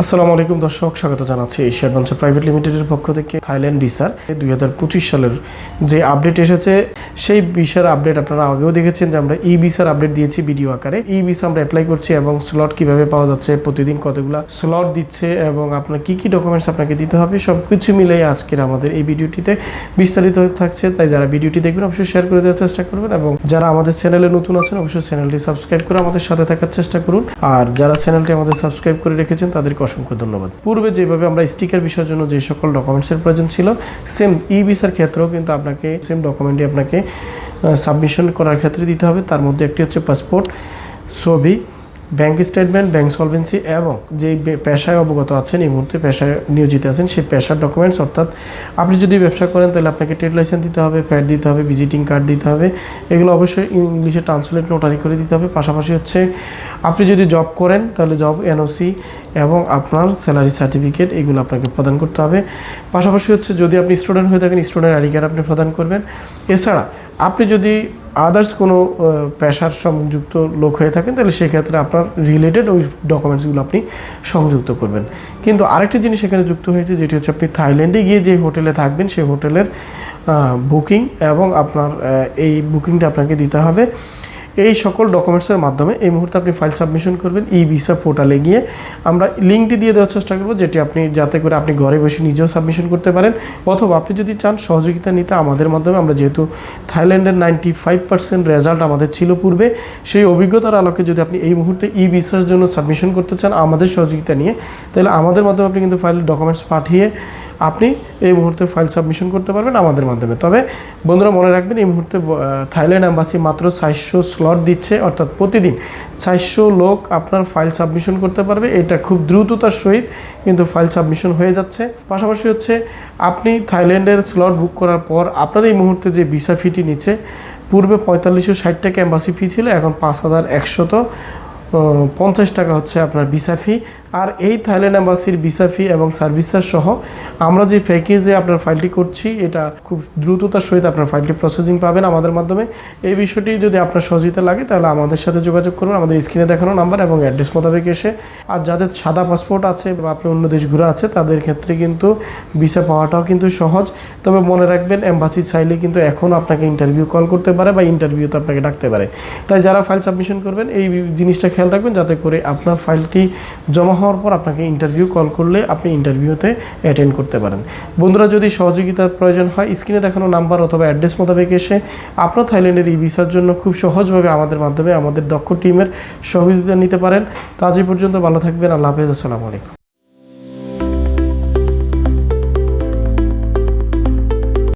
আসসালামু আলাইকুম দর্শক, স্বাগত জানাচ্ছি এশিয়া অ্যাডভেঞ্চার প্রাইভেট লিমিটেডের পক্ষ থেকে থাইল্যান্ড ভিসার। দুই হাজার পঁচিশ সালের যে আপডেট এসেছে, সেই ভিসার আপডেট আপনারা আগেও দেখেছেন যে আমরা ই ভিসার আপডেট দিয়েছি ভিডিও আকারে। ই ভিসা আমরা অ্যাপ্লাই করছি এবং স্লট কীভাবে পাওয়া যাচ্ছে, প্রতিদিন কতগুলা স্লট দিচ্ছে এবং আপনার কি কি ডকুমেন্টস আপনাকে দিতে হবে সব কিছু মিলিয়ে আজকের আমাদের এই ভিডিওটিতে বিস্তারিত থাকছে। তাই যারা ভিডিওটি দেখবেন, অবশ্যই শেয়ার করে দেওয়ার চেষ্টা করবেন এবং যারা আমাদের চ্যানেলে নতুন আছেন, অবশ্যই চ্যানেলটি সাবস্ক্রাইব করে আমাদের সাথে থাকার চেষ্টা করুন। আর যারা চ্যানেলটি আমাদের সাবস্ক্রাইব করে রেখেছেন, তাদেরকে অসংখ্য ধন্যবাদ। পূর্বে যেভাবে আমরা স্টিকার বিষয়ের জন্য যে সকল ডকুমেন্টসের প্রয়োজন ছিল সেম ই ভিসার ক্ষেত্রেও কিন্তু আপনাকে সেম ডকুমেন্টই আপনাকে সাবমিশন করার ক্ষেত্রে দিতে হবে। তার মধ্যে একটি হচ্ছে পাসপোর্ট ছবি ব্যাংক স্টেটমেন্ট, ব্যাংক সলভেন্সি এবং যে পেশায় অবগত আছেন, এই মুহূর্তে পেশায় নিয়োজিত আছেন, সেই পেশার ডকুমেন্টস অর্থাৎ আপনি যদি ব্যবসা করেন, তাহলে আপনাকে ট্রেড লাইসেন্স দিতে হবে ফ্যাট দিতে হবে ভিজিটিং কার্ড দিতে হবে। এগুলো অবশ্যই ইংলিশে ট্রান্সলেট নোটারি করে দিতে হবে। পাশাপাশি হচ্ছে আপনি যদি জব করেন, তাহলে জব এনওসি এবং আপনার স্যালারি সার্টিফিকেট এগুলো আপনাকে প্রদান করতে হবে। পাশাপাশি হচ্ছে যদি আপনি স্টুডেন্ট হয়ে থাকেন স্টুডেন্ট আইডি কার্ড আপনি প্রদান করবেন। এছাড়া আপনি যদি আদার্স কোনো পেশার সংযুক্ত লোক হয়ে থাকেন, তাহলে সেক্ষেত্রে আপনার রিলেটেড ওই ডকুমেন্টসগুলো আপনি সংযুক্ত করবেন। কিন্তু আরেকটি জিনিস এখানে যুক্ত হয়েছে, যেটি হচ্ছে আপনি থাইল্যান্ডে গিয়ে যে হোটেলে থাকবেন সেই হোটেলের বুকিং এবং আপনার এই বুকিংটা আপনাকে দিতে হবে। এই সকল ডকুমেন্টসের মাধ্যমে এই মুহূর্তে আপনি ফাইল সাবমিশন করবেন ই ভিসা পোর্টালে গিয়ে। আমরা লিঙ্কটি দিয়ে দেওয়ার চেষ্টা করব, যেটি আপনি, যাতে করে আপনি ঘরে বসে নিজেও সাবমিশন করতে পারেন। অথবা আপনি যদি চান সহযোগিতা নিতে, আমাদের মাধ্যমে আমরা যেহেতু থাইল্যান্ডের নাইনটি ফাইভ পার্সেন্ট রেজাল্ট আমাদের ছিল পূর্বে, সেই অভিজ্ঞতার আলোকে যদি আপনি এই মুহূর্তে ই ভিসার জন্য সাবমিশন করতে চান আমাদের সহযোগিতা নিয়ে, তাহলে আমাদের মাধ্যমে আপনি কিন্তু ফাইল ডকুমেন্টস পাঠিয়ে আপনি এই মুহূর্তে ফাইল সাবমিশন করতে পারবেন আমাদের মাধ্যমে। তবে বন্ধুরা, মনে রাখবেন এই মুহূর্তে থাইল্যান্ড অ্যাম্বাসি মাত্র চারশো স্লট দিচ্ছে, অর্থাৎ প্রতিদিন চারশো লোক আপনার ফাইল সাবমিশন করতে পারবে। এটা খুব দ্রুততার সহিত কিন্তু ফাইল সাবমিশন হয়ে যাচ্ছে। পাশাপাশি হচ্ছে, আপনি থাইল্যান্ডের স্লট বুক করার পর আপনার এই মুহূর্তে যে ভিসা ফিটি নিচ্ছে, পূর্বে পঁয়তাল্লিশশো ষাট টাকা অ্যাম্বাসি ফি ছিল, এখন পাঁচ হাজার একশত। পঞ্চাশ টাকা হচ্ছে আপনার ভিসা ফি আর এই থাইল্যান্ড অ্যাম্বাসির ভিসা ফি এবং সার্ভিস চার্জ সহ আমরা যে প্যাকেজে আপনার ফাইলটি করছি, এটা খুব দ্রুততার সহিত আপনার ফাইলটি প্রসেসিং পাবেন আমাদের মাধ্যমে। এই বিষয়টি যদি আপনার সহযোগিতা লাগে, তাহলে আমাদের সাথে যোগাযোগ করুন। আমাদের স্ক্রিনে দেখানো নাম্বার এবং অ্যাড্রেস মোতাবেক এসে। আর যাদের সাদা পাসপোর্ট আছে বা আপনি অন্য দেশ ঘুরে আছে, তাদের ক্ষেত্রে কিন্তু ভিসা পাওয়াটাও কিন্তু সহজ। তবে মনে রাখবেন এম্বাসি চাইলে কিন্তু এখন আপনাকে ইন্টারভিউ কল করতে পারে বা ইন্টারভিউতে আপনাকে ডাকতে পারে। তাই যারা ফাইল সাবমিশন করবেন, এই জিনিসটা খেয়াল রাখবেন যাতে করে আপনার ফাইলটি জমা হওয়ার পর আপনাকে ইন্টারভিউ কল করলে আপনি ইন্টারভিউতে অ্যাটেন্ড করতে পারেন। বন্ধুরা, যদি সহযোগিতার প্রয়োজন হয় স্ক্রিনে দেখানো নাম্বার অথবা অ্যাড্রেস মোতাবেক এসে আপনার থাইল্যান্ডের এই ভিসার জন্য খুব সহজভাবে আমাদের মাধ্যমে আমাদের দক্ষ টিমের সহযোগিতা নিতে পারেন। তো আজ পর্যন্ত ভালো থাকবেন। আল্লাহ হাফেজ। আসসালামু আলাইকুম।